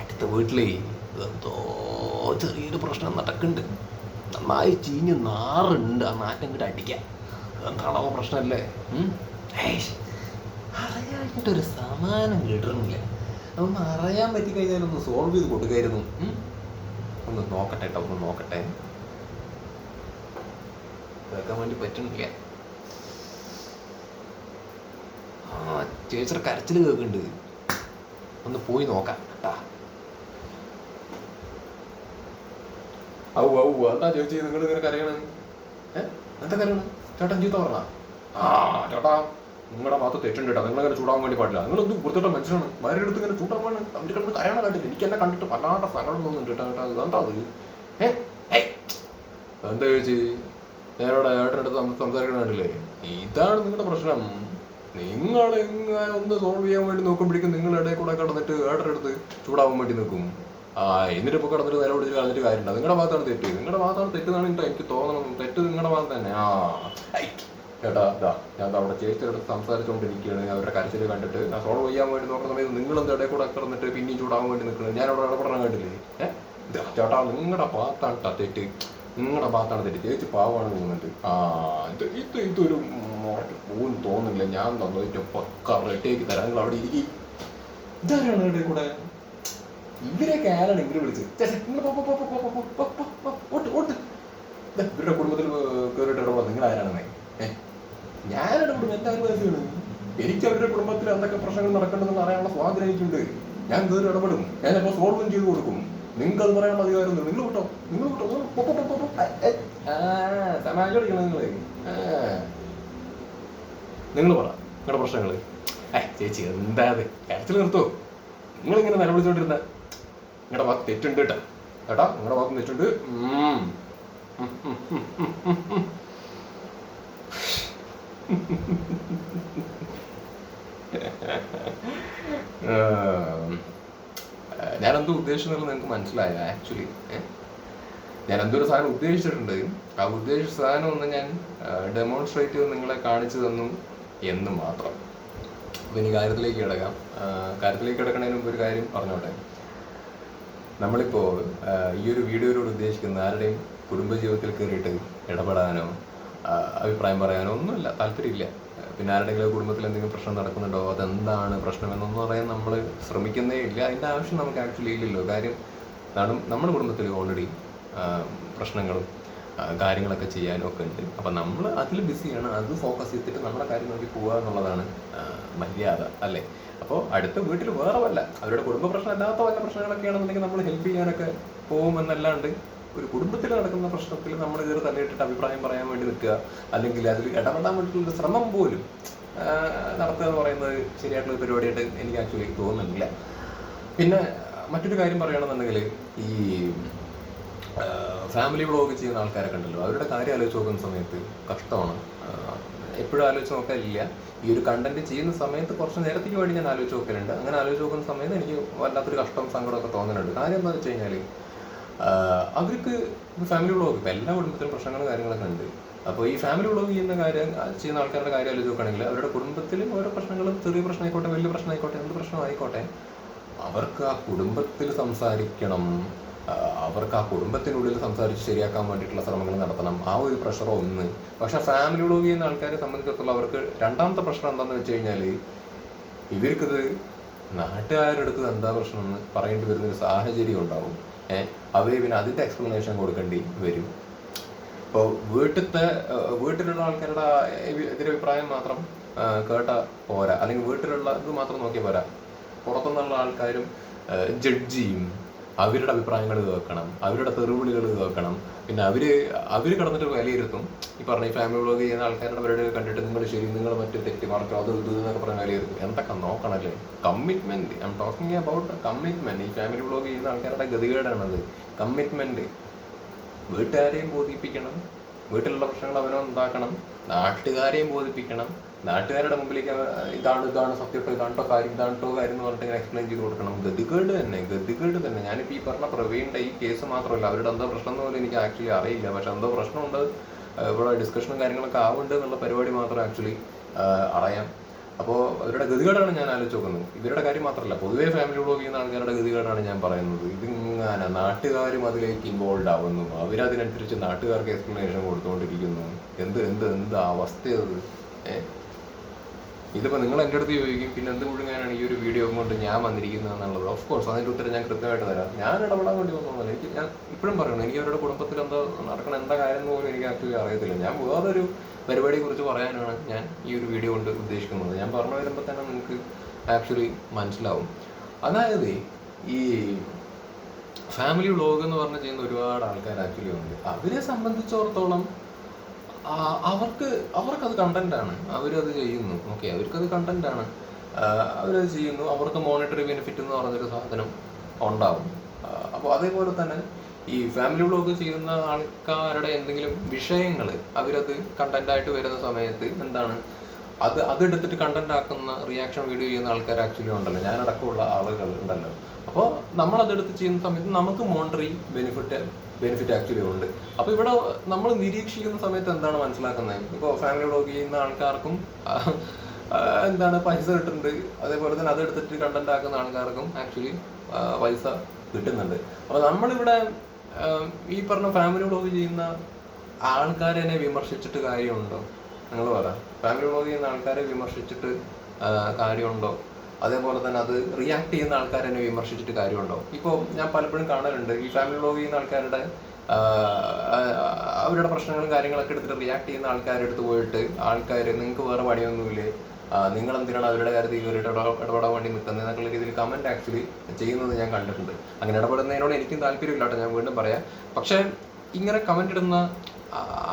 അടുത്ത വീട്ടിലേ എന്തോ ചെറിയൊരു പ്രശ്നം നടക്കുന്നുണ്ട്. നന്നായി ചീഞ്ഞ് നാറുണ്ട്. ആ നാറ്റം ഇങ്ങോട്ട് അടിക്കാൻ എന്താണോ പ്രശ്നമല്ലേ അറിയാനായിട്ടൊരു സമാനം കിട്ടുന്നില്ല അതൊന്ന് അറിയാൻ പറ്റി കഴിഞ്ഞാൽ ഒന്ന് സോൾവ് ചെയ്ത് കൊടുക്കായിരുന്നു. ഒന്ന് നോക്കട്ടെ കേട്ടോ ഒന്ന് നോക്കട്ടെ. കേൾക്കാൻ വേണ്ടി പറ്റണില്ല ആ ചേച്ചിയുടെ കരച്ചിൽ കേൾക്കുന്നുണ്ട് ഒന്ന് പോയി നോക്കാം. കേട്ടാ ഔ ഔ എന്താ ചേച്ചി? നിങ്ങൾ ഇങ്ങനെ കരയണ? ഏ? എന്താ കരയണ? ചേട്ടൻ ചീത്ത പറഞ്ഞ ആ ചേട്ടാ നിങ്ങളുടെ ഭാഗത്ത് തെറ്റുണ്ട് കേട്ടോ നിങ്ങൾ ചൂടാൻ വേണ്ടി പാടില്ല. നിങ്ങൾ എന്ത് വൃത്തിട്ട മനുഷ്യനാണ്. വേറെ എടുത്ത് ഇങ്ങനെ ചൂടാൻ വേണം അവർ കിടന്ന് കരയണ കണ്ടില്ല എനിക്ക് എന്നെ കണ്ടിട്ട് വല്ലാണ്ട സങ്കടം തോന്നുന്നുണ്ട് കേട്ടോ കേട്ടോ ഇതെന്താ അത്? ഏ? എന്താ ചേച്ചി? നേരോടെ ഏട്ടനടുത്ത് സംസാരിക്കണ ഇതാണ് നിങ്ങളുടെ പ്രശ്നം. നിങ്ങൾ ഒന്ന് സോൾവ് ചെയ്യാൻ വേണ്ടി നോക്കുമ്പോഴേക്കും നിങ്ങൾ ഇടയിൽ കൂടെ കടന്നിട്ട് ഏട്ടനടുത്ത് ചൂടാവാൻ വേണ്ടി നിൽക്കും ആ എന്നിട്ട് ഇപ്പോൾ കടന്നിട്ട് നില പിടിച്ച് കളഞ്ഞിട്ട് കാര്യമുണ്ട്. നിങ്ങളുടെ ഭാഗത്താണ് തെറ്റ്. നിങ്ങളുടെ ഭാഗത്താണ് തെറ്റെന്നാണ് എനിക്ക് തോന്നണം തെറ്റ് നിങ്ങളുടെ ഭാഗത്ത് തന്നെ. ആ. ചേട്ടാ ഇതാ ഞാൻ അവിടെ ചേച്ചിയുടെ സംസാരിച്ചുകൊണ്ടിരിക്കുകയാണ് അവരുടെ കരച്ചിൽ കണ്ടിട്ട് ഞാൻ സോൾവ് ചെയ്യാൻ വേണ്ടി നോക്കുന്ന സമയത്ത് നിങ്ങൾ എന്താ ഇടയിൽ കൂടെ കടന്നിട്ട് പിന്നെയും ചൂടാവാൻ വേണ്ടി നിൽക്കുന്നത്? ഞാൻ അവിടെ ഇടപെടാൻ കണ്ടില്ലേ ഏഹ് ചേട്ടാ നിങ്ങളുടെ ഭാഗത്താണ് തെറ്റ്. നിങ്ങളുടെ ഭാഗത്താണ് തെറ്റി ചേച്ചി പാവമാണ് തോന്നിട്ട് ആ ഇത് ഇത് ഇതൊരു മോട്ട് പോകും തോന്നുന്നില്ല ഞാൻ തന്നതിന്റെ പക്ക റെഡിയാക്കി തരാം നിങ്ങൾ അവിടെ ഇരിക്കും ഇതാരാണ് ഇവിടെ കൂടെ ഇവരൊക്കെ ആരാണ് ഇവർ വിളിച്ചത് ചേച്ചി ഇവരുടെ കുടുംബത്തിൽ കയറിയിട്ടുള്ള നിങ്ങൾ ആരാണ് ഏ ഞാനവരുടെ കുടുംബം എന്റെ അയൽവാസിയാണ് എനിക്ക് അവരുടെ കുടുംബത്തിൽ എന്തൊക്കെ പ്രശ്നങ്ങൾ നടക്കണമെന്ന് അറിയാനുള്ള സ്വാതന്ത്ര്യം എനിക്കുണ്ട് ഞാൻ കയറി ഇടപെടും ഞാൻ അപ്പോൾ സോൾവും ചെയ്തു കൊടുക്കും നിങ്ങൾക്ക് അത് പറയാനുള്ള അധികാരം നിങ്ങൾ കിട്ടോ നിങ്ങൾ കിട്ടോ നിങ്ങൾ പറ. നിങ്ങളുടെ പ്രശ്നങ്ങൾ ചേച്ചി എന്താ അത്? കരച്ചിൽ നിർത്തോ. നിങ്ങളിങ്ങനെ നിലവിളിച്ചോണ്ടിരുന്ന നിങ്ങളുടെ ഭാഗത്ത് തെറ്റുണ്ട് കേട്ടോ. കേട്ടോ നിങ്ങളുടെ ഭാഗത്ത് തെറ്റുണ്ട്. ഞാനെന്തോ ഉദ്ദേശിച്ചെന്നുള്ളത് നിങ്ങൾക്ക് മനസ്സിലായില്ല ആക്ച്വലി? ഏഹ് ഞാൻ എന്തൊരു സാധനം ഉദ്ദേശിച്ചിട്ടുണ്ട്. ആ ഉദ്ദേശിച്ച സാധനം ഒന്ന് ഞാൻ ഡെമോൺസ്ട്രേറ്റ് ചെയ്ത് നിങ്ങളെ കാണിച്ചു തന്നു എന്ന് മാത്രം. അപ്പൊ ഇനി കാര്യത്തിലേക്ക് കിടക്കാം. കാര്യത്തിലേക്ക് കിടക്കണതിന് മുമ്പ് ഒരു കാര്യം പറഞ്ഞോട്ടെ. നമ്മളിപ്പോൾ ഈ ഒരു വീഡിയോയിലൂടെ ഉദ്ദേശിക്കുന്ന ആരുടെയും കുടുംബജീവിതത്തിൽ കയറിയിട്ട് ഇടപെടാനോ അഭിപ്രായം പറയാനോ ഒന്നുമില്ല താല്പര്യമില്ല. പിന്നെ ആരുടെങ്കിലും കുടുംബത്തിൽ എന്തെങ്കിലും പ്രശ്നം നടക്കുന്നുണ്ടോ അതെന്താണ് പ്രശ്നം എന്നൊന്നും പറയാൻ നമ്മൾ ശ്രമിക്കുന്നേ ഇല്ല. അതിന്റെ ആവശ്യം നമുക്ക് ആക്ച്വലി ഇല്ലല്ലോ. കാര്യം നമ്മുടെ കുടുംബത്തിൽ ഓൾറെഡി പ്രശ്നങ്ങളും കാര്യങ്ങളൊക്കെ ചെയ്യാനും ഒക്കെ ഉണ്ട്. അപ്പം നമ്മൾ അതിൽ ബിസിയാണ് അത് ഫോക്കസ് ചെയ്തിട്ട് നമ്മുടെ കാര്യം നോക്കി പോവുക എന്നുള്ളതാണ് മര്യാദ അല്ലേ? അപ്പോൾ അടുത്ത വീട്ടിൽ വേറെ വല്ല അവരുടെ കുടുംബ പ്രശ്നം അല്ലാത്ത വല്ല പ്രശ്നങ്ങളൊക്കെയാണെന്നുണ്ടെങ്കിൽ നമ്മൾ ഹെൽപ്പ് ചെയ്യാനൊക്കെ പോകുമെന്നല്ലാണ്ട് ഒരു കുടുംബത്തിൽ നടക്കുന്ന പ്രശ്നത്തിൽ നമ്മൾ കയറി തലയിട്ടിട്ട് അഭിപ്രായം പറയാൻ വേണ്ടി നിൽക്കുക. അല്ലെങ്കിൽ അതിൽ ഇടപെടാൻ വേണ്ടിയിട്ടുള്ള ശ്രമം പോലും നടത്തുക എന്ന് പറയുന്നത് ശരിയായിട്ടുള്ള പരിപാടിയായിട്ട് എനിക്ക് ആക്ച്വലി തോന്നുന്നില്ല. പിന്നെ മറ്റൊരു കാര്യം പറയുകയാണെന്നുണ്ടെങ്കിൽ ഈ ഫാമിലി വ്ളോഗ് ചെയ്യുന്ന ആൾക്കാരെ കണ്ടല്ലോ അവരുടെ കാര്യം ആലോചിച്ച് നോക്കുന്ന സമയത്ത് കഷ്ടമാണ്. എപ്പോഴും ആലോചിച്ച് നോക്കാനില്ല ഈ ഒരു കണ്ടന്റ് ചെയ്യുന്ന സമയത്ത് കുറച്ച് നേരത്തേക്ക് വേണ്ടി ഞാൻ ആലോചിച്ച് നോക്കലുണ്ട്. അങ്ങനെ ആലോചിച്ച് നോക്കുന്ന സമയത്ത് എനിക്ക് വല്ലാത്തൊരു കഷ്ടം സങ്കടമൊക്കെ തോന്നുന്നുണ്ട് കാര്യം എന്താണെന്ന് വെച്ച് കഴിഞ്ഞാൽ അവർക്ക് ഫാമിലി വ്ളോഗ് ഇപ്പം എല്ലാ കുടുംബത്തിലും പ്രശ്നങ്ങളും കാര്യങ്ങളൊക്കെ ഉണ്ട്. അപ്പോൾ ഈ ഫാമിലി വ്ളോഗ് ചെയ്യുന്ന കാര്യം ചെയ്യുന്ന ആൾക്കാരുടെ കാര്യം ആലോചിച്ച് നോക്കുകയാണെങ്കിൽ അവരുടെ കുടുംബത്തിലും ഓരോ പ്രശ്നങ്ങളും ചെറിയ പ്രശ്നമായിക്കോട്ടെ വലിയ പ്രശ്നമായിക്കോട്ടെ എന്ത് പ്രശ്നമായിക്കോട്ടെ അവർക്ക് ആ കുടുംബത്തിൽ സംസാരിക്കണം. അവർക്ക് ആ കുടുംബത്തിനുള്ളിൽ സംസാരിച്ച് ശരിയാക്കാൻ വേണ്ടിയിട്ടുള്ള ശ്രമങ്ങൾ നടത്തണം. ആ ഒരു പ്രഷർ ഒന്ന്. പക്ഷെ ഫാമിലി വ്ളോഗ് ചെയ്യുന്ന ആൾക്കാരെ സംബന്ധിച്ചിടത്തോളം അവർക്ക് രണ്ടാമത്തെ പ്രശ്നം എന്താണെന്ന് വെച്ച് കഴിഞ്ഞാൽ ഇവർക്കിത് നാട്ടുകാരുടെ അടുത്ത് എന്താ പ്രശ്നം എന്ന് പറയേണ്ടി വരുന്ന ഒരു സാഹചര്യം ഉണ്ടാവും. ഏഹ് അവർ പിന്നെ അതിന്റെ എക്സ്പ്ലനേഷൻ കൊടുക്കേണ്ടി വരും. ഇപ്പോൾ വീട്ടിലത്തെ വീട്ടിലുള്ള ആൾക്കാരുടെ എതിരഭിപ്രായം മാത്രം കേട്ടാ പോരാ. അല്ലെങ്കിൽ വീട്ടിലുള്ള ഇത് മാത്രം നോക്കിയാൽ പോരാ. പുറത്തുനിന്നുള്ള ആൾക്കാരും ജഡ്ജ് ചെയ്യും. അവരുടെ അഭിപ്രായങ്ങൾ കേൾക്കണം അവരുടെ തെറിവിളികൾ കേൾക്കണം പിന്നെ അവർ അവർ കടന്നിട്ട് വിലയിരുത്തും ഈ പറഞ്ഞ ഈ ഫാമിലി വ്ളോഗ് ചെയ്യുന്ന ആൾക്കാരുടെ പരിപാടി കണ്ടിട്ട് നിങ്ങൾ ശരി നിങ്ങൾ മറ്റു തെറ്റി മറിച്ചോ അത് ഇത് എന്നൊക്കെ പറഞ്ഞ് വിലയിരുത്തും എന്തൊക്കെ നോക്കണല്ലേ? Commitment I'm talking about commitment ഈ ഫാമിലി വ്ളോഗ് ചെയ്യുന്ന ആൾക്കാരുടെ ഗതികേടാണത്. കമ്മിറ്റ്മെന്റ് വീട്ടുകാരെയും ബോധിപ്പിക്കണം. വീട്ടിലുള്ള പ്രശ്നങ്ങൾ അവനോ ഉണ്ടാക്കണം. നാട്ടുകാരെയും ബോധിപ്പിക്കണം. നാട്ടുകാരുടെ മുമ്പിലേക്ക് ഇതാണ് ഇതാണ് സത്യട്ടോ ഇതാണ്ടോ കാര്യം ഇതാണ്ടോ കാര്യം എന്ന് പറഞ്ഞിട്ട് എക്സ്പ്ലെയിൻ ചെയ്ത് കൊടുക്കണം. ഗതികേട് തന്നെ ഗതികേട് തന്നെ. ഞാനിപ്പോൾ ഈ പറഞ്ഞ പ്രവീണിന്റെ ഈ കേസ് മാത്രമല്ല അവരുടെ എന്തോ പ്രശ്നം എന്ന് പോലും എനിക്ക് ആക്ച്വലി അറിയില്ല. പക്ഷെ എന്തോ പ്രശ്നമുണ്ട് ഇവിടെ ഡിസ്കഷനും കാര്യങ്ങളൊക്കെ ആവുന്നുണ്ട് എന്നുള്ള പരിപാടി മാത്രം ആക്ച്വലി അറിയാം. അപ്പോൾ അവരുടെ ഗതികേടാണ് ഞാൻ ആലോചിച്ച് നോക്കുന്നത്. ഇവരുടെ കാര്യം മാത്രമല്ല പൊതുവേ ഫാമിലി വ്ളോഗ് ചെയ്യുന്ന ആൾക്കാരുടെ ഗതികേടാണ് ഞാൻ പറയുന്നത്. ഇതിങ്ങനെ നാട്ടുകാരും അതിലേക്ക് ഇൻവോൾവ് ആവുന്നു. അവരതിനനുസരിച്ച് നാട്ടുകാർക്ക് എക്സ്പ്ലനേഷൻ കൊടുത്തുകൊണ്ടിരിക്കുന്നു എന്ത് എന്ത് എന്ത് അവസ്ഥയത് ഏഹ് ഇതിപ്പോ നിങ്ങൾ എന്റെ അടുത്ത് ചോദിക്കും പിന്നെ എന്ത് മുഴുങ്ങാനാണ് ഈ ഒരു വീഡിയോ കൊണ്ട് ഞാൻ വന്നിരിക്കുന്നത് എന്നുള്ളത്? ഓഫ് കോഴ്സ് അതിന്റെ ഉത്തരം ഞാൻ കൃത്യമായിട്ട് തരാം. ഞാൻ ഇടപെടാൻ വേണ്ടി വന്നതല്ല എനിക്ക് ഞാൻ ഇപ്പോഴും പറയണം എനിക്ക് അവരുടെ കുടുംബത്തിൽ എന്താ നടക്കണം എന്താ കാര്യം എന്ന് പോലും എനിക്ക് ആക്ച്വലി അറിയത്തില്ല. ഞാൻ വേറൊരു പരിപാടിയെ കുറിച്ച് പറയാനാണ് ഞാൻ ഈ ഒരു വീഡിയോ കൊണ്ട് ഉദ്ദേശിക്കുന്നത്. ഞാൻ പറഞ്ഞു വരുമ്പോൾ തന്നെ നിങ്ങൾക്ക് ആക്ച്വലി മനസ്സിലാവും. അതായത് ഈ ഫാമിലി വ്ളോഗ് എന്ന് പറഞ്ഞ് ചെയ്യുന്ന ഒരുപാട് ആൾക്കാർ ആക്ച്വലി ഉണ്ട്. അവരെ സംബന്ധിച്ചിടത്തോളം അവർക്ക് അവർക്ക് അത് കണ്ടന്റ് ആണ്. അവരത് ചെയ്യുന്നു. ഓക്കെ അവർക്കത് കണ്ടന്റ് ആണ്. അവർ അവരത് ചെയ്യുന്നു. അവർക്ക് മോണിറ്ററി ബെനിഫിറ്റ് എന്ന് പറഞ്ഞൊരു സാധനം ഉണ്ടാവും. അപ്പോൾ അതേപോലെ തന്നെ ഈ ഫാമിലി വ്ളോഗ് ചെയ്യുന്ന ആൾക്കാരുടെ എന്തെങ്കിലും വിഷയങ്ങൾ അവരത് കണ്ടന്റ് ആയിട്ട് വരുന്ന സമയത്ത് എന്താണ്? അത് അതെടുത്തിട്ട് കണ്ടന്റ് ആക്കുന്ന റിയാക്ഷൻ വീഡിയോ ചെയ്യുന്ന ആൾക്കാർ ആക്ച്വലി ഉണ്ടല്ലോ. ഞാനടക്കമുള്ള ആളുകൾ ഉണ്ടല്ലോ. അപ്പോൾ നമ്മൾ അതെടുത്ത് ചെയ്യുന്ന സമയത്ത് നമുക്ക് മോണിറ്ററി ബെനിഫിറ്റ് ബെനിഫിറ്റ് ആക്ച്വലി ഉണ്ട്. അപ്പോൾ ഇവിടെ നമ്മൾ നിരീക്ഷിക്കുന്ന സമയത്ത് എന്താണ് മനസ്സിലാക്കുന്നത്? ഇപ്പോൾ ഫാമിലി വ്ളോഗ് ചെയ്യുന്ന ആൾക്കാർക്കും എന്താണ് പൈസ കിട്ടുന്നുണ്ട്. അതേപോലെ തന്നെ അത് എടുത്തിട്ട് കണ്ടന്റ് ആക്കുന്ന ആൾക്കാർക്കും ആക്ച്വലി പൈസ കിട്ടുന്നുണ്ട്. അപ്പോൾ നമ്മളിവിടെ ഈ പറഞ്ഞ ഫാമിലി വ്ളോഗ് ചെയ്യുന്ന ആൾക്കാരെ വിമർശിച്ചിട്ട് കാര്യമുണ്ടോ? നിങ്ങൾ പറ. ഫാമിലി വ്ളോഗ് ചെയ്യുന്ന ആൾക്കാരെ വിമർശിച്ചിട്ട് കാര്യമുണ്ടോ? അതേപോലെ തന്നെ അത് റിയാക്ട് ചെയ്യുന്ന ആൾക്കാരെ വിമർശിച്ചിട്ട് കാര്യമുണ്ടോ? ഇപ്പോൾ ഞാൻ പലപ്പോഴും കാണലുണ്ട് ഈ ഫാമിലി ബ്ലോഗ് ചെയ്യുന്ന ആൾക്കാരുടെ അവരുടെ പ്രശ്നങ്ങളും കാര്യങ്ങളൊക്കെ എടുത്തിട്ട് റിയാക്ട് ചെയ്യുന്ന ആൾക്കാരുടെ അടുത്ത് പോയിട്ട് ആൾക്കാർ നിങ്ങൾക്ക് വേറെ പണിയൊന്നുമില്ലേ? നിങ്ങൾ എന്തിനാണ് അവരുടെ കാര്യത്തിൽ ഇവരുടെ ഇടപെ- ഇടപെടാൻ വേണ്ടി നിൽക്കുന്നത്? എന്നുള്ള രീതിയിൽ കമന്റ് ആക്ച്വലി ചെയ്യുന്നത് ഞാൻ കണ്ടിട്ടുണ്ട്. അങ്ങനെ ഇടപെടുന്നതിനോട് എനിക്കും താല്പര്യമില്ല കേട്ടോ ഞാൻ വീണ്ടും പറയാം. പക്ഷേ ഇങ്ങനെ കമന്റ് ഇടുന്ന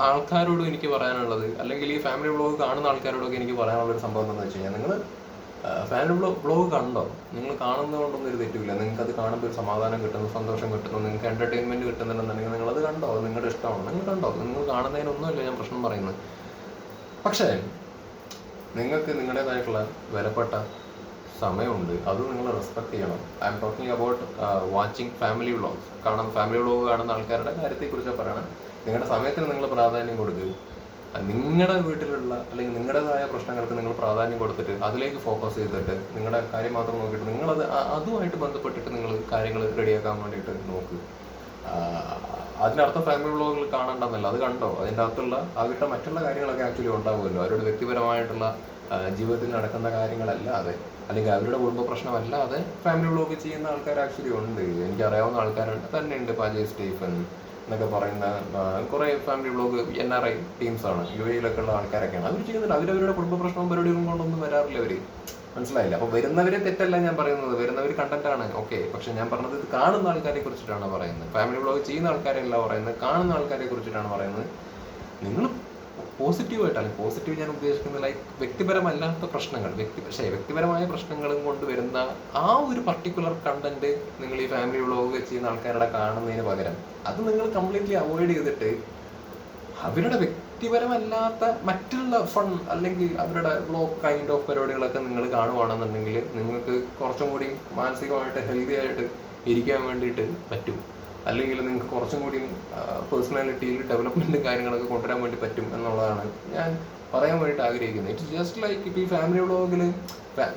ആൾക്കാരോടും എനിക്ക് പറയാനുള്ളത് അല്ലെങ്കിൽ ഈ ഫാമിലി വ്ളോഗ് കാണുന്ന ആൾക്കാരോടൊക്കെ എനിക്ക് പറയാനുള്ള ഒരു സംഭവം എന്താണെന്ന് വെച്ച് കഴിഞ്ഞാൽ നിങ്ങൾ ഫാമിലി വ്ളോഗ് കണ്ടോ? നിങ്ങൾ കാണുന്നതുകൊണ്ടൊന്നും ഒരു തെറ്റില്ല നിങ്ങൾക്ക് അത് കാണുമ്പോൾ ഒരു സമാധാനം കിട്ടുന്നു സന്തോഷം കിട്ടുന്നു നിങ്ങൾക്ക് എന്റർടൈൻമെന്റ് കിട്ടുന്നുണ്ടെന്നുണ്ടെങ്കിൽ അത് കണ്ടോ? നിങ്ങളുടെ ഇഷ്ടമാണ്. നിങ്ങൾ കണ്ടോ? നിങ്ങൾ കാണുന്നതിനൊന്നുമല്ല ഞാൻ പ്രശ്നം പറയുന്നത്. പക്ഷേ നിങ്ങൾക്ക് നിങ്ങളുടേതായിട്ടുള്ള വിലപ്പെട്ട സമയമുണ്ട്. അത് നിങ്ങൾ റെസ്പെക്ട് ചെയ്യണം. I'm talking about watching family vlogs കാരണം ഫാമിലി വ്ളോഗ് കാണുന്ന ആൾക്കാരുടെ കാര്യത്തെക്കുറിച്ച് പറയണം. നിങ്ങളുടെ സമയത്തിന് നിങ്ങൾ പ്രാധാന്യം കൊടുക്കുക നിങ്ങളുടെ വീട്ടിലുള്ള അല്ലെങ്കിൽ നിങ്ങളുടേതായ പ്രശ്നങ്ങൾക്ക് നിങ്ങൾ പ്രാധാന്യം കൊടുത്തിട്ട് അതിലേക്ക് ഫോക്കസ് ചെയ്തിട്ട് നിങ്ങളുടെ കാര്യം മാത്രം നോക്കിയിട്ട് നിങ്ങളത് അതുമായിട്ട് ബന്ധപ്പെട്ടിട്ട് നിങ്ങൾ കാര്യങ്ങൾ റെഡിയാക്കാൻ വേണ്ടിയിട്ട് നോക്കുക അതിനർത്ഥം ഫാമിലി വ്ളോഗുകൾ കാണണ്ടെന്നല്ല അത് കണ്ടോ? അതിന്റെ അകത്തുള്ള അവരുടെ മറ്റുള്ള കാര്യങ്ങളൊക്കെ ആക്ച്വലി ഉണ്ടാവുമല്ലോ. അവരുടെ വ്യക്തിപരമായിട്ടുള്ള ജീവിതത്തിൽ നടക്കുന്ന കാര്യങ്ങളല്ലാതെ അല്ലെങ്കിൽ അവരുടെ കുടുംബ പ്രശ്നമല്ലാതെ ഫാമിലി വ്ളോഗ് ചെയ്യുന്ന ആൾക്കാർ ആക്ച്വലി ഉണ്ട്. എനിക്ക് അറിയാവുന്ന ആൾക്കാരുണ്ട് തന്നെ ഉണ്ട് പാജയ് സ്റ്റീഫൻ എന്നൊക്കെ പറയുന്ന കുറെ family blog N R I ടീംസാണ് U എയിലൊക്കെ ഉള്ള ആൾക്കാരൊക്കെയാണ്. അവർ ചെയ്യുന്നില്ല അവരവരുടെ കുടുംബ പ്രശ്നവും പരിപാടികളും കൊണ്ടൊന്നും വരാറില്ല അവർ. മനസ്സിലായില്ല. അപ്പൊ വരുന്നവരെ തെറ്റല്ല ഞാൻ പറയുന്നത്. വരുന്നവർ കണ്ടന്റ് ആണ്. ഓക്കെ പക്ഷെ ഞാൻ പറഞ്ഞത് ഇത് കാണുന്ന ആൾക്കാരെ കുറിച്ചിട്ടാണ് പറയുന്നത്. ഫാമിലി ബ്ലോഗ് ചെയ്യുന്ന ആൾക്കാരെയല്ല പറയുന്നത്. കാണുന്ന ആൾക്കാരെ കുറിച്ചിട്ടാണ് പറയുന്നത്. നിങ്ങൾ പോസിറ്റീവായിട്ട് ആയിട്ടാണ് പോസിറ്റീവ് ഞാൻ ഉദ്ദേശിക്കുന്നത് ലൈക്ക് വ്യക്തിപരമല്ലാത്ത പ്രശ്നങ്ങൾ വ്യക്തി പക്ഷേ വ്യക്തിപരമായ പ്രശ്നങ്ങളും കൊണ്ട് വരുന്ന ആ ഒരു പർട്ടിക്കുലർ കണ്ടന്റ് നിങ്ങൾ ഈ ഫാമിലി വ്ളോഗ് ചെയ്യുന്ന ആൾക്കാരുടെ കാണുന്നതിന് പകരം അത് നിങ്ങൾ കംപ്ലീറ്റ്ലി അവോയ്ഡ് ചെയ്തിട്ട് അവരുടെ വ്യക്തിപരമല്ലാത്ത മറ്റുള്ള ഫൺ അല്ലെങ്കിൽ അവരുടെ ബ്ലോഗ് കൈൻഡ് ഓഫ് പരിപാടികളൊക്കെ നിങ്ങൾ കാണുവാണെന്നുണ്ടെങ്കിൽ നിങ്ങൾക്ക് കുറച്ചും കൂടി മാനസികമായിട്ട് ഹെൽത്തി ആയിട്ട് ഇരിക്കാൻ വേണ്ടിയിട്ട് പറ്റും. അല്ലെങ്കിൽ നിങ്ങൾക്ക് കുറച്ചും കൂടി പേഴ്സണാലിറ്റിയിൽ ഡെവലപ്മെന്റ് കാര്യങ്ങളൊക്കെ കൊണ്ടുവരാൻ വേണ്ടി പറ്റും എന്നുള്ളതാണ് ഞാൻ പറയാൻ വേണ്ടിയിട്ട് ആഗ്രഹിക്കുന്നത്. ഇറ്റ്സ് ജസ്റ്റ് ലൈക്ക് ഇപ്പോൾ ഈ ഫാമിലി വ്ളോഗിൽ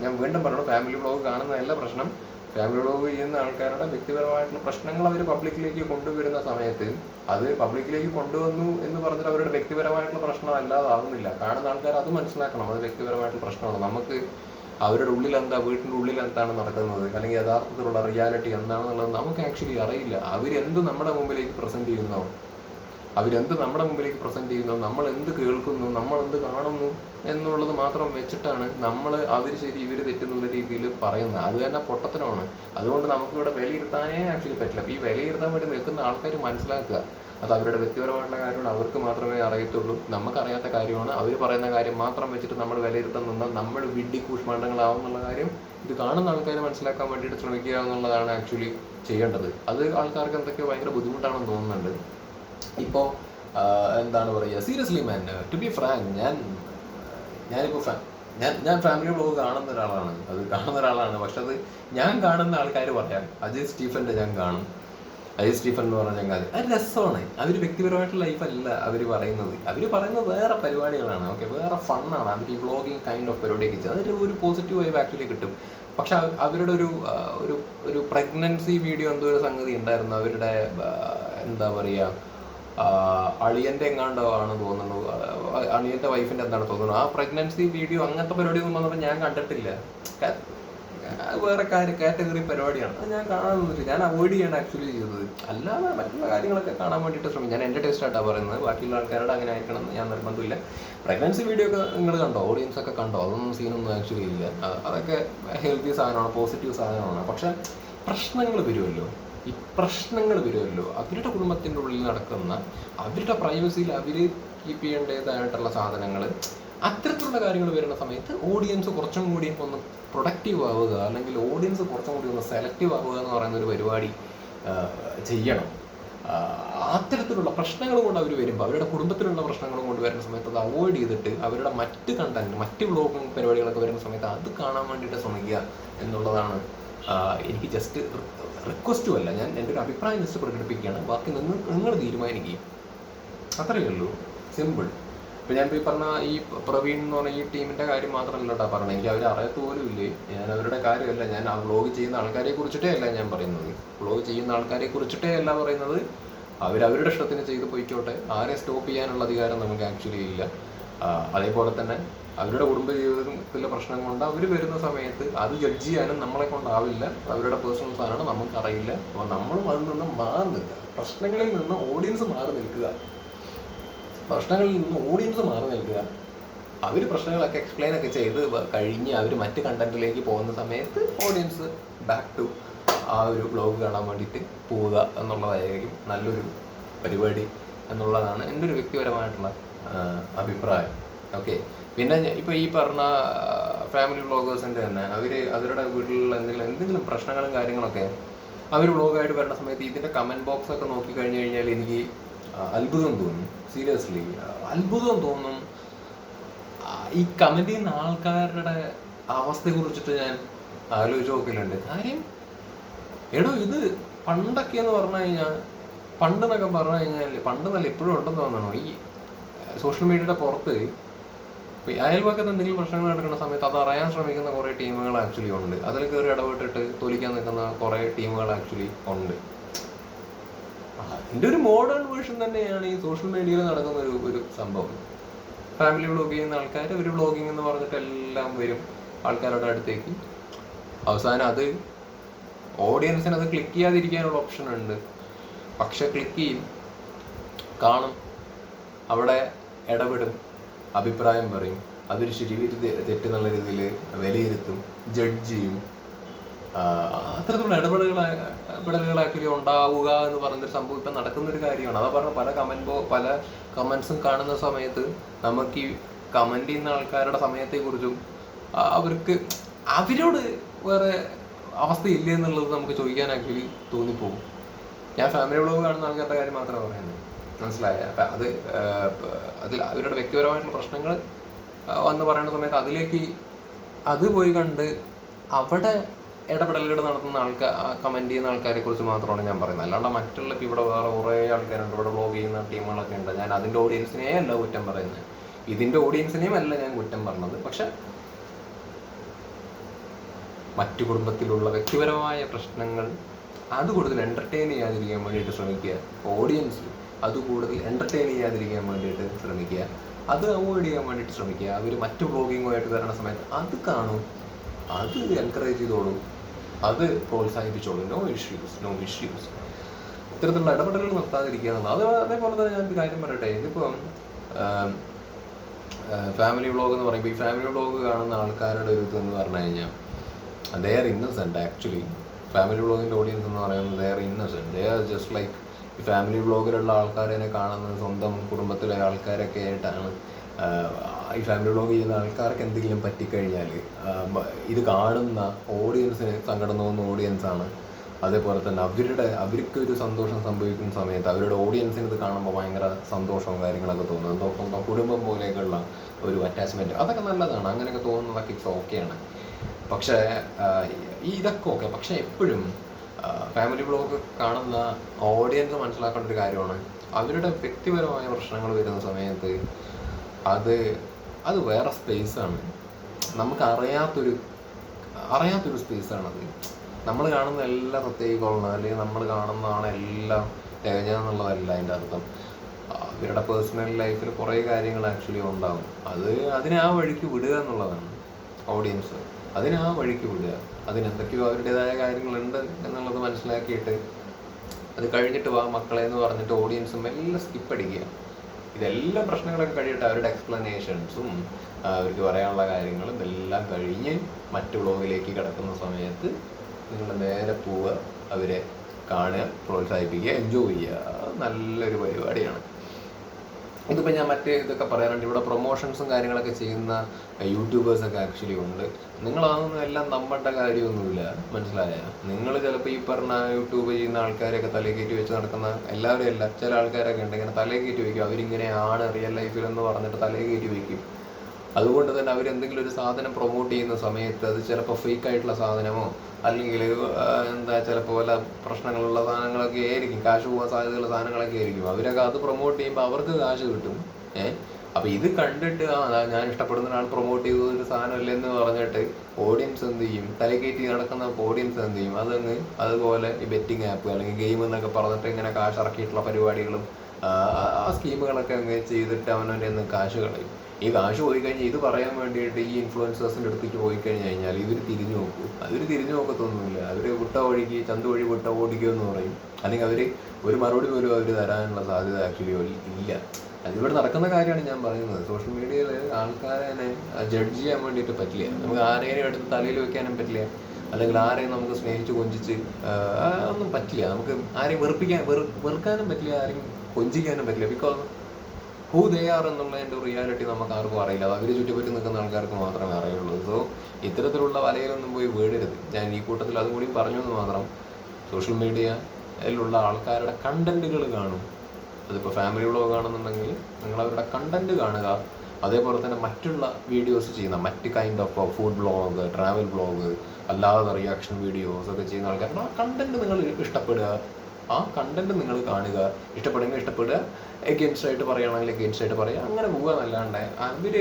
ഞാൻ വീണ്ടും പറയണം ഫാമിലി വ്ളോഗ് കാണുന്നതല്ല പ്രശ്നം. ഫാമിലി വ്ളോഗ് ചെയ്യുന്ന ആൾക്കാരുടെ വ്യക്തിപരമായിട്ടുള്ള പ്രശ്നങ്ങൾ അവർ പബ്ലിക്കിലേക്ക് കൊണ്ടുവരുന്ന സമയത്ത് അത് പബ്ലിക്കിലേക്ക് കൊണ്ടുവന്നു എന്ന് പറഞ്ഞിട്ട് അവരുടെ വ്യക്തിപരമായിട്ടുള്ള പ്രശ്നം അല്ലാതാവുന്നില്ല. കാണുന്ന ആൾക്കാർ അത് മനസ്സിലാക്കണം. അത് വ്യക്തിപരമായിട്ടുള്ള പ്രശ്നമാണ്. നമുക്ക് അവരുടെ ഉള്ളിൽ എന്താ വീട്ടിന്റെ ഉള്ളിൽ എന്താണ് നടക്കുന്നത്? അല്ലെങ്കിൽ യഥാർത്ഥത്തിലുള്ള റിയാലിറ്റി എന്താണെന്നുള്ളത് നമുക്ക് ആക്ച്വലി അറിയില്ല. അവരെന്ത് നമ്മുടെ മുമ്പിലേക്ക് പ്രസന്റ് ചെയ്യുന്നോ? അവരെന്ത് നമ്മുടെ മുമ്പിലേക്ക് പ്രസന്റ് ചെയ്യുന്നു? നമ്മൾ എന്ത് കേൾക്കുന്നു? നമ്മൾ എന്ത് കാണുന്നു? എന്നുള്ളത് മാത്രം വെച്ചിട്ടാണ് നമ്മൾ അവർ ശരി ഇവർ തെറ്റെന്നുള്ള രീതിയിൽ പറയുന്നത്. അത് തന്നെ പൊട്ടത്തരമാണ്. അതുകൊണ്ട് നമുക്കിവിടെ വിലയിരുത്താനേ ആക്ച്വലി പറ്റില്ല. ഈ വിലയിരുത്താൻ വേണ്ടി നിൽക്കുന്ന ആൾക്കാർ മനസ്സിലാക്കുക. അത് അവരുടെ വ്യക്തിപരമായിട്ടുള്ള കാര്യമാണ് അവർക്ക് മാത്രമേ അറിയത്തുള്ളൂ. നമുക്കറിയാത്ത കാര്യമാണ്. അവർ പറയുന്ന കാര്യം മാത്രം വെച്ചിട്ട് നമ്മൾ വിലയിരുത്താൻ നിന്നാൽ നമ്മൾ വിഡ്ഢി കൂഷ്മാണ്ഡങ്ങളാവും എന്നുള്ള കാര്യം ഇത് കാണുന്ന ആൾക്കാരെ മനസ്സിലാക്കാൻ വേണ്ടിയിട്ട് ശ്രമിക്കുക എന്നുള്ളതാണ് ആക്ച്വലി ചെയ്യേണ്ടത്. അത് ആൾക്കാർക്ക് എന്തൊക്കെയോ ഭയങ്കര ബുദ്ധിമുട്ടാണെന്ന് തോന്നുന്നുണ്ട്. ഇപ്പോൾ എന്താണ് പറയുക seriously man to be frank ഞാൻ ഞാനിപ്പോൾ ഫ്രാങ്ക് ഞാൻ ഞാൻ ഫാമിലി ബ്ലോഗ് കാണുന്ന ഒരാളാണ്. അത് കാണുന്ന ഒരാളാണ്. പക്ഷെ അത് ഞാൻ കാണുന്ന ആൾക്കാർ പറയാം. അജയ് സ്റ്റീഫന്റെ ഞാൻ കാണും. അജയ് സ്റ്റീഫൻ എന്ന് പറഞ്ഞ ചങ്ങാതി. അത് രസമാണ്. അവർ വ്യക്തിപരമായിട്ടുള്ള ലൈഫല്ല അവർ പറയുന്നത്. അവർ പറയുന്നത് വേറെ പരിപാടികളാണ്. ഓക്കെ വേറെ ഫണ്ണാണ് അവർ ഈ വ്ളോഗിങ് കൈൻഡ് ഓഫ് പരിപാടിയൊക്കെ ചെയ്ത് അതൊരു ഒരു പോസിറ്റീവ് വൈബ് ആക്ച്വലി കിട്ടും. പക്ഷെ അവരുടെ ഒരു ഒരു ഒരു പ്രഗ്നൻസി വീഡിയോ എന്തോ ഒരു സംഗതി ഉണ്ടായിരുന്നു. അവരുടെ എന്താ പറയുക അളിയന്റെ എങ്ങാണ്ടോ ആണ് തോന്നുന്നു. അളിയന്റെ വൈഫിന്റെ എന്താണ് തോന്നുന്നു. ആ പ്രഗ്നൻസി വീഡിയോ അങ്ങനത്തെ പരിപാടി ഒന്നും വന്നപ്പോൾ ഞാൻ കണ്ടിട്ടില്ല. വേറെ കാര്യം കാറ്റഗറി പരിപാടിയാണ്. അത് ഞാൻ കാണാൻ നിന്നിട്ട് ഞാൻ അവോയ്ഡ് ചെയ്യാണ് ആക്ച്വലി ചെയ്തത് അല്ലാതെ മറ്റുള്ള കാര്യങ്ങളൊക്കെ കാണാൻ വേണ്ടിയിട്ട് ശ്രമിക്കും. ഞാൻ എന്റെ ടേസ്റ്റ് ആയിട്ടാണ് പറയുന്നത്. ബാക്കിയുള്ള ആൾക്കാരോട് അങ്ങനെ ആയിരിക്കണം ഞാൻ നിർബന്ധമില്ല. പ്രഗ്നൻസി വീഡിയോ ഒക്കെ നിങ്ങൾ കണ്ടോ? ഓഡിയൻസ് ഒക്കെ കണ്ടോ? അതൊന്നും സീനൊന്നും ആക്ച്വലി ഇല്ല. അതൊക്കെ ഹെൽത്തി സാധനമാണ് പോസിറ്റീവ് സാധനമാണ്. പക്ഷെ പ്രശ്നങ്ങൾ വരുമല്ലോ. ഈ പ്രശ്നങ്ങൾ വരുമല്ലോ. അവരുടെ കുടുംബത്തിന്റെ ഉള്ളിൽ നടക്കുന്ന അവരുടെ പ്രൈവസിയിൽ അവർ കീപ്പ് ചെയ്യേണ്ടതായിട്ടുള്ള സാധനങ്ങൾ അത്തരത്തിലുള്ള കാര്യങ്ങൾ വരുന്ന സമയത്ത് ഓഡിയൻസ് കുറച്ചും കൂടി ഒന്ന് പ്രൊഡക്റ്റീവ് ആവുക അല്ലെങ്കിൽ ഓഡിയൻസ് കുറച്ചും കൂടി ഒന്ന് സെലക്റ്റീവ് ആവുക എന്ന് പറയുന്ന ഒരു പരിപാടി ചെയ്യണം. അത്തരത്തിലുള്ള പ്രശ്നങ്ങൾ കൊണ്ട് അവർ വരുമ്പോൾ അവരുടെ കുടുംബത്തിലുള്ള പ്രശ്നങ്ങൾ കൊണ്ട് വരുന്ന സമയത്ത് അത് അവോയ്ഡ് ചെയ്തിട്ട് അവരുടെ മറ്റ് കണ്ടന്റ് മറ്റ് വ്ളോഗിങ് പരിപാടികളൊക്കെ വരുന്ന സമയത്ത് അത് കാണാൻ വേണ്ടിയിട്ട് ശ്രമിക്കുക എന്നുള്ളതാണ് എനിക്ക് ജസ്റ്റ് റിക്വസ്റ്റും അല്ല. ഞാൻ എന്റെ ഒരു അഭിപ്രായം ജസ്റ്റ് പ്രകടിപ്പിക്കുകയാണ്. ബാക്കി നിങ്ങൾ നിങ്ങൾ തീരുമാനിക്കുക. അത്രയേ ഉള്ളൂ. സിമ്പിൾ ഇപ്പൊ ഞാൻ ഈ പറഞ്ഞ ഈ പ്രവീൺ എന്ന് പറഞ്ഞ ഈ ടീമിന്റെ കാര്യം മാത്രമല്ല കേട്ടോ പറഞ്ഞത്. എനിക്ക് അവർ അറിയത്ത് പോലും ഇല്ലേ? ഞാൻ അവരുടെ കാര്യമല്ല. ഞാൻ ആ വ്ളോഗ് ചെയ്യുന്ന ആൾക്കാരെ കുറിച്ചിട്ടേ അല്ല ഞാൻ പറയുന്നത്. വ്ളോഗ് ചെയ്യുന്ന ആൾക്കാരെ കുറിച്ചിട്ടേ അല്ല പറയുന്നത്. അവരവരുടെ ഇഷ്ടത്തിന് ചെയ്ത് പോയിക്കോട്ടെ. ആരെ സ്റ്റോപ്പ് ചെയ്യാനുള്ള അധികാരം നമുക്ക് ആക്ച്വലി ഇല്ല. അതേപോലെ തന്നെ അവരുടെ കുടുംബ ജീവിതത്തിലെ പ്രശ്നം കൊണ്ട് അവർ വരുന്ന സമയത്ത് അത് ജഡ്ജ് ചെയ്യാനും നമ്മളെ കൊണ്ടാവില്ല. അവരുടെ പേഴ്സണൽ സാധനമാണ് നമുക്കറിയില്ല. അപ്പോൾ നമ്മളും അതിൽ നിന്ന് മാറി നിൽക്കുക പ്രശ്നങ്ങളിൽ നിന്ന് ഓഡിയൻസ് മാറി നിൽക്കുക. പ്രശ്നങ്ങളിൽ നിന്ന് ഓഡിയൻസ് മാറി നിൽക്കുക. അവർ പ്രശ്നങ്ങളൊക്കെ എക്സ്പ്ലെയിൻ ഒക്കെ ചെയ്ത് കഴിഞ്ഞ് അവർ മറ്റ് കണ്ടന്റിലേക്ക് പോകുന്ന സമയത്ത് ഓഡിയൻസ് ബാക്ക് ടു ആ ഒരു ബ്ലോഗ് കാണാൻ വേണ്ടിയിട്ട് പോവുക എന്നുള്ളതായിരിക്കും നല്ലൊരു പരിപാടി എന്നുള്ളതാണ് എന്റെ ഒരു വ്യക്തിപരമായിട്ടുള്ള അഭിപ്രായം. ഓക്കെ പിന്നെ ഇപ്പോൾ ഈ പറഞ്ഞ ഫാമിലി ബ്ലോഗേഴ്സിന്റെ തന്നെ അവർ അവരുടെ വീട്ടിലുള്ള എന്തെങ്കിലും എന്തെങ്കിലും പ്രശ്നങ്ങളും കാര്യങ്ങളൊക്കെ അവർ ബ്ലോഗായിട്ട് വരുന്ന സമയത്ത് ഇതിന്റെ കമന്റ് ബോക്സ് ഒക്കെ നോക്കി കഴിഞ്ഞു കഴിഞ്ഞാൽ എനിക്ക് അത്ഭുതം തോന്നും. സീരിയസ്ലി അത്ഭുതം തോന്നും. ഈ കമന്റ് ചെയ്യുന്ന ആൾക്കാരുടെ അവസ്ഥയെ കുറിച്ചിട്ട് ഞാൻ ആലോചിച്ച് നോക്കലുണ്ട്. കാര്യം എടോ ഇത് പണ്ടൊക്കെ എന്ന് പറഞ്ഞു കഴിഞ്ഞാൽ പണ്ട് എന്നൊക്കെ പറഞ്ഞു കഴിഞ്ഞാൽ പണ്ട് നല്ല ഇപ്പോഴും ഉണ്ടെന്ന് തോന്നണോ? ഈ സോഷ്യൽ മീഡിയയുടെ പുറത്ത് അയൽപക്കത്ത് എന്തെങ്കിലും പ്രശ്നങ്ങൾ നടക്കുന്ന സമയത്ത് അത് അറിയാൻ ശ്രമിക്കുന്ന കുറേ ടീമുകൾ ആക്ച്വലി ഉണ്ട്. അതിൽ കയറി ഇടപെട്ടിട്ട് തോലിക്കാൻ നിൽക്കുന്ന കുറേ ടീമുകൾ ആക്ച്വലി ഉണ്ട്. അതിന്റെ ഒരു മോഡേൺ വേർഷൻ തന്നെയാണ് ഈ സോഷ്യൽ മീഡിയയിൽ നടക്കുന്ന ഒരു ഒരു സംഭവം. ഫാമിലി വ്ളോഗ് ചെയ്യുന്ന ആൾക്കാർ ഒരു വ്ളോഗിംഗ് എന്ന് പറഞ്ഞിട്ട് എല്ലാം വരും ആൾക്കാരുടെ അടുത്തേക്ക്. അവസാനം അത് ഓഡിയൻസിന് അത് ക്ലിക്ക് ചെയ്യാതിരിക്കാനുള്ള ഓപ്ഷൻ ഉണ്ട്. പക്ഷെ ക്ലിക്ക് ചെയ്യും. കാണും. അവിടെ ഇടപെടും. അഭിപ്രായം പറയും. അതൊരു ശരി തെ- തെറ്റ് എന്നുള്ള രീതിയിൽ വിലയിരുത്തും. ജഡ്ജ് ചെയ്യും. അത്തരത്തിലുള്ള ഇടപെടലുകൾ ആക്ച്വലി ഉണ്ടാവുക എന്ന് പറഞ്ഞൊരു സംഭവം ഇപ്പം നടക്കുന്നൊരു കാര്യമാണ്. അതാ പറഞ്ഞ പല കമന്റോ പല കമൻസും കാണുന്ന സമയത്ത് നമുക്ക് ഈ കമന്റ് ചെയ്യുന്ന ആൾക്കാരുടെ സമയത്തെക്കുറിച്ചും അവർക്ക് അവരോട് വേറെ അവസ്ഥ അവസ്ഥയില്ല എന്നുള്ളത് നമുക്ക് ചോദിക്കാൻ ആക്ച്വലി തോന്നിപ്പോകും. ഞാൻ ഫാമിലി വ്ളോഗ് കാണുന്ന ആൾക്കാരുടെ കാര്യം മാത്രമേ പറയുന്നത്. മനസ്സിലായ? അപ്പം അത് അതിൽ അവരുടെ വ്യക്തിപരമായിട്ടുള്ള പ്രശ്നങ്ങൾ വന്ന് പറയുന്ന സമയത്ത് അതിലേക്ക് അത് പോയി കണ്ട് അവിടെ ഇടപെടലുകൾ നടത്തുന്ന ആൾക്കാർ കമന്റ് ചെയ്യുന്ന ആൾക്കാരെ കുറിച്ച് മാത്രമാണ് ഞാൻ പറയുന്നത്. അല്ലാണ്ട് മറ്റുള്ള ഇവിടെ വേറെ കുറേ ആൾക്കാരുണ്ട് ഇവിടെ വ്ളോഗ് ചെയ്യുന്ന ടീമുകളൊക്കെ ഉണ്ട്. ഞാൻ അതിന്റെ ഓഡിയൻസിനെ അല്ല കുറ്റം പറയുന്നത്. ഇതിന്റെ ഓഡിയൻസിനെയും അല്ല ഞാൻ കുറ്റം പറഞ്ഞത്. പക്ഷെ മറ്റു കുടുംബത്തിലുള്ള വ്യക്തിപരമായ പ്രശ്നങ്ങൾ അത് കൂടുതൽ എന്റർടൈൻ ചെയ്യാതിരിക്കാൻ വേണ്ടിയിട്ട് ശ്രമിക്കുക. ഓഡിയൻസ് അത് കൂടുതൽ എന്റർടൈൻ ചെയ്യാതിരിക്കാൻ വേണ്ടിയിട്ട് ശ്രമിക്കുക. അത് അവോയ്ഡ് ചെയ്യാൻ വേണ്ടിയിട്ട് ശ്രമിക്കുക. അവർ മറ്റു ബ്ലോഗിങ്ങുമായിട്ട് വരുന്ന സമയത്ത് അത് കാണും. അത് എൻകറേജ് ചെയ്തോളൂ. അത് പ്രോത്സാഹിപ്പിച്ചോളൂ. നോ ഇഷ്യൂസ് നോ ഇഷ്യൂസ് ഇത്തരത്തിലുള്ള ഇടപെടലുകൾ നിർത്താതിരിക്കുക എന്നുള്ളത് അത് അതേപോലെ തന്നെ ഞാൻ കാര്യം പറയട്ടെ. ഇതിപ്പം ഫാമിലി വ്ളോഗ് എന്ന് പറയുമ്പോൾ ഈ ഫാമിലി വ്ളോഗ് കാണുന്ന ആൾക്കാരുടെ ഒരു ഇതെന്ന് പറഞ്ഞു കഴിഞ്ഞാൽ they are innocent actually family വ്ളോഗിന്റെ audience എന്ന് പറയുന്നത് they are innocent they are just like ഈ ഫാമിലി വ്ളോഗിലുള്ള ആൾക്കാരെ കാണുന്നത് സ്വന്തം കുടുംബത്തിലെ ആൾക്കാരൊക്കെ ആയിട്ടാണ് ഈ ഫാമിലി വ്ളോഗ് ചെയ്യുന്ന ആൾക്കാർക്ക് എന്തെങ്കിലും പറ്റിക്കഴിഞ്ഞാൽ ഇത് കാണുന്ന ഓഡിയൻസിന് സങ്കടം തോന്നുന്ന ഓഡിയൻസാണ് അതേപോലെ തന്നെ അവരുടെ അവർക്ക് ഒരു സന്തോഷം സംഭവിക്കുന്ന സമയത്ത് അവരുടെ ഓഡിയൻസിന് ഇത് കാണുമ്പോൾ ഭയങ്കര സന്തോഷവും കാര്യങ്ങളൊക്കെ തോന്നും. എന്തോ കുടുംബം പോലെയൊക്കെയുള്ള ഒരു അറ്റാച്ച്മെന്റ് അതൊക്കെ നല്ലതാണ്. അങ്ങനെയൊക്കെ തോന്നുന്നതൊക്കെ ഇറ്റ്സ് ഓക്കെയാണ്. പക്ഷേ ഇതൊക്കെ ഓക്കെ. പക്ഷേ എപ്പോഴും ഫാമിലി ബ്ലോഗ് കാണുന്ന ഓഡിയൻസ് മനസ്സിലാക്കേണ്ട ഒരു കാര്യമാണ്. അവരുടെ വ്യക്തിപരമായ പ്രശ്നങ്ങൾ വരുന്ന സമയത്ത് അത് അത് വേറെ സ്പേസാണ് നമുക്ക് അറിയാത്തൊരു അറിയാത്തൊരു സ്പേസാണത് നമ്മൾ കാണുന്ന എല്ലാ പ്രത്യേകിക്കൊള്ളണം അല്ലെങ്കിൽ നമ്മൾ കാണുന്നതാണ് എല്ലാം തികഞ്ഞ എന്നുള്ളതല്ല അതിന്റെ അർത്ഥം. അവരുടെ പേഴ്സണൽ ലൈഫിൽ കുറേ കാര്യങ്ങൾ ആക്ച്വലി ഉണ്ടാകും അത് അതിനെ ആ വഴിക്ക് വിടുക എന്നുള്ളതാണ് ഓഡിയൻസ് അതിനെ ആ വഴിക്ക് വിടുക. അതിനെന്തൊക്കെയോ അവരുടേതായ കാര്യങ്ങളുണ്ട് എന്നുള്ളത് മനസ്സിലാക്കിയിട്ട് അത് കഴിഞ്ഞിട്ട് വാ മക്കളെ എന്ന് പറഞ്ഞിട്ട് ഓഡിയൻസും എല്ലാം സ്കിപ്പ് അടിക്കുക. ഇതെല്ലാം പ്രശ്നങ്ങളൊക്കെ കഴിയട്ടെ അവരുടെ എക്സ്പ്ലനേഷൻസും അവർക്ക് പറയാനുള്ള കാര്യങ്ങളും ഇതെല്ലാം കഴിഞ്ഞ് മറ്റു ബ്ലോഗിലേക്ക് കിടക്കുന്ന സമയത്ത് നിങ്ങൾ നേരെ പോവുക അവരെ കാണുക പ്രോത്സാഹിപ്പിക്കുക എൻജോയ് ചെയ്യുക. നല്ലൊരു പരിപാടിയാണ്. ഇതിപ്പോൾ ഞാൻ മറ്റേ ഇതൊക്കെ പറയാറുണ്ട്. ഇവിടെ പ്രൊമോഷൻസും കാര്യങ്ങളൊക്കെ ചെയ്യുന്ന യൂട്യൂബേഴ്സൊക്കെ ആക്ച്വലി ഉണ്ട്. നിങ്ങളതൊന്നും എല്ലാം നമ്മളുടെ കാര്യമൊന്നുമില്ല. മനസ്സിലായ? നിങ്ങൾ ചിലപ്പോൾ ഈ പറഞ്ഞ യൂട്യൂബ് ചെയ്യുന്ന ആൾക്കാരെയൊക്കെ തലേ കയറ്റി വെച്ച് നടക്കുന്ന എല്ലാവരും അല്ല ചില ആൾക്കാരൊക്കെ ഉണ്ട് ഇങ്ങനെ തലേ കയറ്റി വയ്ക്കും അവരിങ്ങനെയാണ് റിയൽ ലൈഫിൽ എന്ന് പറഞ്ഞിട്ട് തലേ കയറ്റി വയ്ക്കും അതുകൊണ്ട് തന്നെ അവർ എന്തെങ്കിലും ഒരു സാധനം പ്രൊമോട്ട് ചെയ്യുന്ന സമയത്ത് അത് ചിലപ്പോൾ ഫേക്ക് ആയിട്ടുള്ള സാധനമോ അല്ലെങ്കിൽ എന്താ ചിലപ്പോൾ വല്ല പ്രശ്നങ്ങളുള്ള സാധനങ്ങളൊക്കെ ആയിരിക്കും കാശ് പോകാൻ സാധ്യതയുള്ള സാധനങ്ങളൊക്കെ ആയിരിക്കും. അവരൊക്കെ അത് പ്രൊമോട്ട് ചെയ്യുമ്പോൾ അവർക്ക് കാശ് കിട്ടും. ഏഹ് അപ്പൊ ഇത് കണ്ടിട്ട് ആ ഞാൻ ഇഷ്ടപ്പെടുന്ന ഒരാൾ പ്രൊമോട്ട് ചെയ്ത ഒരു സാധനമല്ലേ എന്ന് പറഞ്ഞിട്ട് ഓഡിയൻസ് എന്ത് ചെയ്യും? തലകയറ്റി നടക്കുന്ന ഓഡിയൻസ് എന്ത് ചെയ്യും? അതങ്ങ് അതുപോലെ ഈ ബെറ്റിംഗ് ആപ്പ് അല്ലെങ്കിൽ ഗെയിം എന്നൊക്കെ പറഞ്ഞിട്ട് ഇങ്ങനെ കാശ് ഇറക്കിയിട്ടുള്ള പരിപാടികളും ആ, സ്കീമുകളൊക്കെ അങ്ങ് ചെയ്തിട്ട് അവനവന്റെ കാശ് കളയും. ഈ കാശ് പോയി കഴിഞ്ഞാൽ ഇത് പറയാൻ വേണ്ടിയിട്ട് ഈ ഇൻഫ്ലുവൻസേഴ്സിന്റെ അടുത്തേക്ക് പോയി കഴിഞ്ഞ് കഴിഞ്ഞാൽ ഇവർ തിരിഞ്ഞു നോക്കും. അവർ തിരിഞ്ഞു നോക്കത്തൊന്നുമില്ല. അവർ വിട്ട വഴിക്ക് ചന്ത വഴി വിട്ട ഓടിക്കുമെന്ന് പറയും. അല്ലെങ്കിൽ അവർ ഒരു മറുപടി പോലും അവർ തരാനുള്ള സാധ്യത ആക്ച്വലി ഇല്ല. അതിവിടെ നടക്കുന്ന കാര്യമാണ് ഞാൻ പറയുന്നത്. സോഷ്യൽ മീഡിയയിൽ ആൾക്കാരെ തന്നെ ജഡ്ജ് ചെയ്യാൻ വേണ്ടിയിട്ട് പറ്റില്ല. നമുക്ക് ആരെയും എടുത്ത് തലയിൽ വെക്കാനും പറ്റില്ല. അല്ലെങ്കിൽ ആരെയും നമുക്ക് സ്നേഹിച്ച് കൊഞ്ചിച്ച് ഒന്നും പറ്റില്ല. നമുക്ക് ആരെയും വെറുപ്പിക്കാൻ വെറുക്കാനും പറ്റില്ല. ആരെയും കൊഞ്ചിക്കാനും പറ്റില്ല. ബിക്കോസ് ഹൂ ദേ ആർ എന്നുള്ളതിന്റെ റിയാലിറ്റി നമുക്ക് ആർക്കും അറിയില്ല. അത് അവർ ചുറ്റിപ്പറ്റി നിൽക്കുന്ന ആൾക്കാർക്ക് മാത്രമേ അറിയുള്ളൂ. സോ ഇത്തരത്തിലുള്ള വലയിലൊന്നും പോയി വീടരുത് ഞാൻ ഈ കൂട്ടത്തിൽ അതും കൂടി പറഞ്ഞു എന്ന് മാത്രം സോഷ്യൽ മീഡിയയിലുള്ള ആൾക്കാരുടെ കണ്ടന്റുകൾ കാണും. അതിപ്പോൾ ഫാമിലി വ്ളോഗ് ആണെന്നുണ്ടെങ്കിൽ നിങ്ങൾ അവരുടെ കണ്ടന്റ് കാണുക. അതേപോലെ തന്നെ മറ്റുള്ള വീഡിയോസ് ചെയ്യുന്ന മറ്റ് kind of food blog travel blog അല്ലാതെ റിയാക്ഷൻ വീഡിയോസ് ഒക്കെ ചെയ്യുന്ന ആൾക്കാരുടെ ആ കണ്ടന്റ് നിങ്ങൾ ഇഷ്ടപ്പെടുക. ആ കണ്ടന്റ് നിങ്ങൾ കാണുക. ഇഷ്ടപ്പെടുമെങ്കിൽ ഇഷ്ടപ്പെടുക. എഗെയിൻസ്റ്റ് ആയിട്ട് പറയുകയാണെങ്കിൽ എഗെയിൻസ്റ്റ് ആയിട്ട് പറയുക. അങ്ങനെ പോവുക എന്നല്ലാണ്ട്. അവർ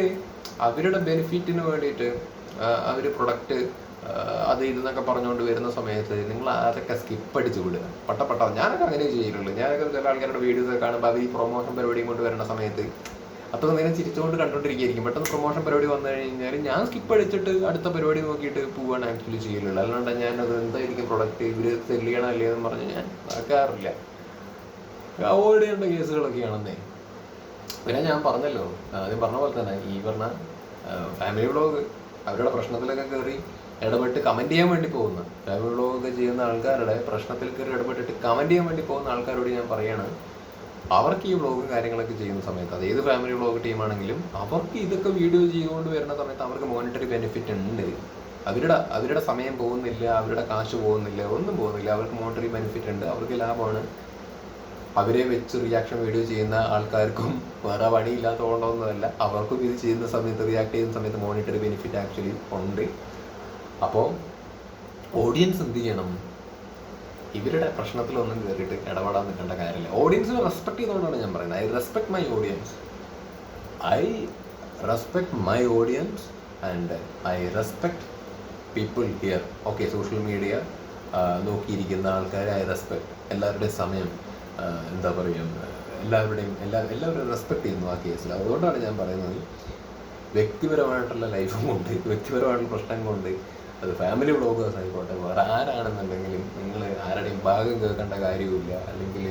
അവരുടെ ബെനിഫിറ്റിന് വേണ്ടിയിട്ട് അവർ പ്രൊഡക്റ്റ് അത് ഇതെന്നൊക്കെ പറഞ്ഞുകൊണ്ട് വരുന്ന സമയത്ത് നിങ്ങൾ അതൊക്കെ സ്കിപ്പ് അടിച്ച് വിടുക. പട്ട പട്ട. ഞാനൊക്കെ അങ്ങനെ ചെയ്തിട്ടുള്ളൂ ഞാനൊക്കെ ചില ആൾക്കാരുടെ വീഡിയോസ് കാണുമ്പോൾ അവർ ഈ പ്രൊമോഷൻ പരിപാടിയും കൊണ്ട് വരുന്ന സമയത്ത് അത്ര നേരം ചിരിച്ചുകൊണ്ട് കണ്ടോണ്ടിരിക്കുകയായിരിക്കും. പെട്ടെന്ന് പ്രൊമോഷൻ പരിപാടി വന്നു കഴിഞ്ഞാൽ ഞാൻ സ്കിപ്പ് അടിച്ചിട്ട് അടുത്ത പരിപാടി നോക്കിയിട്ട് പോവാണ് ആക്ച്വലി ചെയ്യലുള്ളൂ അല്ലാണ്ട് ഞാനത് എന്തായിരിക്കും പ്രൊഡക്റ്റ് ഇവർ സെൽ ചെയ്യണം അല്ലേ എന്ന് പറഞ്ഞ് ഞാൻ ആക്കാറില്ല അവോയ്ഡ് ചെയ്യേണ്ട കേസുകളൊക്കെയാണെന്നേ പിന്നെ ഞാൻ പറഞ്ഞല്ലോ ആദ്യം പറഞ്ഞ പോലെ തന്നെ ഈ പറഞ്ഞ ഫാമിലി ബ്ലോഗ് അവരുടെ പ്രശ്നത്തിലൊക്കെ കയറി ഇടപെട്ട് കമന്റ് ചെയ്യാൻ വേണ്ടി പോകുന്ന ഫാമിലി വ്ളോഗ് ചെയ്യുന്ന ആൾക്കാരുടെ പ്രശ്നത്തിൽ കയറി ഇടപെട്ടിട്ട് കമന്റ് ചെയ്യാൻ വേണ്ടി പോകുന്ന ആൾക്കാരോട് ഞാൻ പറയാണ് അവർക്ക് ഈ വ്ളോഗും കാര്യങ്ങളൊക്കെ ചെയ്യുന്ന സമയത്ത് അത് ഏത് ഫാമിലി വ്ളോഗ് ടീമാണെങ്കിലും അവർക്ക് ഇതൊക്കെ വീഡിയോ ചെയ്തുകൊണ്ട് വരുന്ന സമയത്ത് അവർക്ക് മോണിറ്ററി ബെനിഫിറ്റ് ഉണ്ട്. അവരുടെ അവരുടെ സമയം പോകുന്നില്ല അവരുടെ കാശ് പോകുന്നില്ല ഒന്നും പോകുന്നില്ല. അവർക്ക് മോണിറ്ററി ബെനിഫിറ്റ് ഉണ്ട് അവർക്ക് ലാഭമാണ്. അവരെ വെച്ച് റിയാക്ഷൻ വീഡിയോ ചെയ്യുന്ന ആൾക്കാർക്കും വേറെ പണിയില്ലാത്തതുകൊണ്ടൊന്നുമല്ല അവർക്കും ഇത് ചെയ്യുന്ന സമയത്ത് റിയാക്ട് ചെയ്യുന്ന സമയത്ത് മോണിറ്ററി ബെനിഫിറ്റ് ആക്ച്വലി ഉണ്ട്. അപ്പോൾ ഓഡിയൻസ് എന്ത് ചെയ്യണം? ഇവരുടെ പ്രശ്നത്തിലൊന്നും കയറിയിട്ട് ഇടപെടാൻ നിൽക്കേണ്ട കാര്യമില്ല. ഓഡിയൻസിനെ റെസ്പെക്ട് ചെയ്തുകൊണ്ടാണ് ഞാൻ പറയുന്നത്. I respect my audience I respect my audience and I respect people here okay social media നോക്കിയിരിക്കുന്ന ആൾക്കാരെ ഐ റെസ്പെക്ട് എല്ലാവരുടെയും സമയം എന്താ പറയുക എല്ലാവരുടെയും എല്ലാ എല്ലാവരും റെസ്പെക്ട് ചെയ്യുന്നു ആ കേസിൽ അതുകൊണ്ടാണ് ഞാൻ പറയുന്നത് വ്യക്തിപരമായിട്ടുള്ള ലൈഫും കൊണ്ട് വ്യക്തിപരമായിട്ടുള്ള പ്രശ്നം കൊണ്ട് അത് ഫാമിലി വ്ളോഗേഴ്സ് ആയിക്കോട്ടെ വേറെ ആരാണെന്നുണ്ടെങ്കിലും നിങ്ങൾ ആരുടെയും ഭാഗം കേൾക്കേണ്ട കാര്യമില്ല അല്ലെങ്കിൽ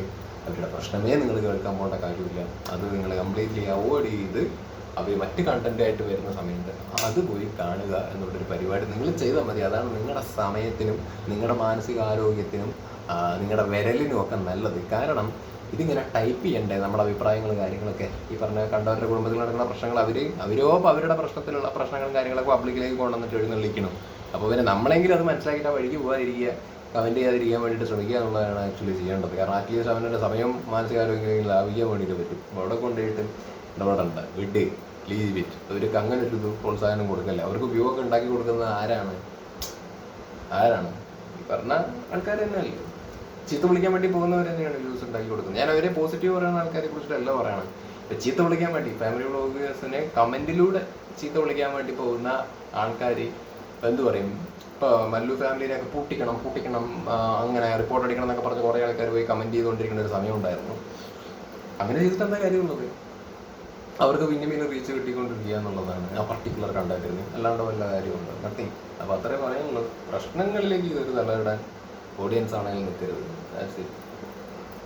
അവരുടെ പ്രശ്നമേ നിങ്ങൾ കേൾക്കാൻ പോകേണ്ട കാര്യമില്ല. അത് നിങ്ങൾ കംപ്ലീറ്റ്ലി അവോയ്ഡ് ചെയ്ത് അവർ മറ്റ് കണ്ടന്റ് ആയിട്ട് വരുന്ന സമയത്ത് അത് പോയി കാണുക എന്നുള്ളൊരു പരിപാടി നിങ്ങൾ ചെയ്താൽ മതി. അതാണ് നിങ്ങളുടെ സമയത്തിനും നിങ്ങളുടെ മാനസികാരോഗ്യത്തിനും നിങ്ങളുടെ വിരലിനും ഒക്കെ നല്ലത്. കാരണം ഇതിങ്ങനെ ടൈപ്പ് ചെയ്യണ്ടേ നമ്മുടെ അഭിപ്രായങ്ങൾ കാര്യങ്ങളൊക്കെ. ഈ പറഞ്ഞ കണ്ടവരുടെ കുടുംബത്തിൽ നടക്കുന്ന പ്രശ്നങ്ങൾ അവർ അവരോ അവരുടെ പ്രശ്നത്തിലുള്ള പ്രശ്നങ്ങളും കാര്യങ്ങളൊക്കെ പബ്ലിക്കിലേക്ക് കൊണ്ടുവന്നിട്ട് എഴുന്നള്ളിക്കണം. അപ്പോൾ പിന്നെ നമ്മളെങ്കിലും അത് മനസ്സിലാക്കിയിട്ട് ആ വഴിക്ക് പോകാതിരിക്കുക കമന്റ് ചെയ്യാതിരിക്കാൻ വേണ്ടിയിട്ട് ശ്രമിക്കുക എന്നുള്ളതാണ് ആക്ച്വലി ചെയ്യേണ്ടത്. കാരണം അറ്റ്ലീസ്റ്റ് അവന്റെ സമയം മാനസികാരോഗ്യം ലാഭിക്കാൻ വേണ്ടിയിട്ട് പറ്റും. അവിടെ കൊണ്ടുപോയിട്ട് ഇടപെടണ്ട. വിഡ് ലീവ് ഇറ്റ് അവർക്ക് അങ്ങനെ ഒരു പ്രോത്സാഹനം കൊടുക്കല്ല. അവർക്ക് വ്യൂ ഉണ്ടാക്കി കൊടുക്കുന്നത് ആരാണ്? ആരാണ്? പറഞ്ഞ ആൾക്കാർ തന്നെയല്ലേ. ചീത്ത വിളിക്കാൻ വേണ്ടി പോകുന്നവർ തന്നെയാണ് വ്യൂസ് ഉണ്ടാക്കി കൊടുക്കുന്നത്. ഞാൻ അവരെ പോസിറ്റീവ് പറയുന്ന ആൾക്കാരെ കുറിച്ചിട്ടല്ല പറയണം ചീത്ത വിളിക്കാൻ വേണ്ടി ഫാമിലി ബ്ലോഗേഴ്സിനെ കമന്റിലൂടെ ചീത്ത വിളിക്കാൻ വേണ്ടി പോകുന്ന ആൾക്കാർ എന്ത് പറയും? ഇപ്പൊ മല്ലു ഫാമിലിനെയൊക്കെ പൂട്ടിക്കണം പൂട്ടിക്കണം അങ്ങനെ റിപ്പോർട്ട് അടിക്കണം എന്നൊക്കെ പറഞ്ഞ് കുറേ ആൾക്കാർ പോയി കമന്റ് ചെയ്തുകൊണ്ടിരിക്കുന്ന ഒരു സമയം ഉണ്ടായിരുന്നു. അങ്ങനെ ചെയ്തിട്ട് എന്താ കാര്യമുള്ളത്? അവർക്ക് പിന്നെ പിന്നെ റീച്ച് കിട്ടിക്കൊണ്ടിരിക്കുക എന്നുള്ളതാണ് ആ പർട്ടിക്കുലർ കണ്ടായിരുന്നു അല്ലാണ്ട് വല്ല കാര്യമുണ്ട്? നത്തിങ് അപ്പൊ അത്രേ പറയാനുള്ളൂ. പ്രശ്നങ്ങളിലേക്ക് ഇതൊരു തലയിടാൻ ഓഡിയൻസ് ആണെങ്കിലും നിൽക്കരുത്.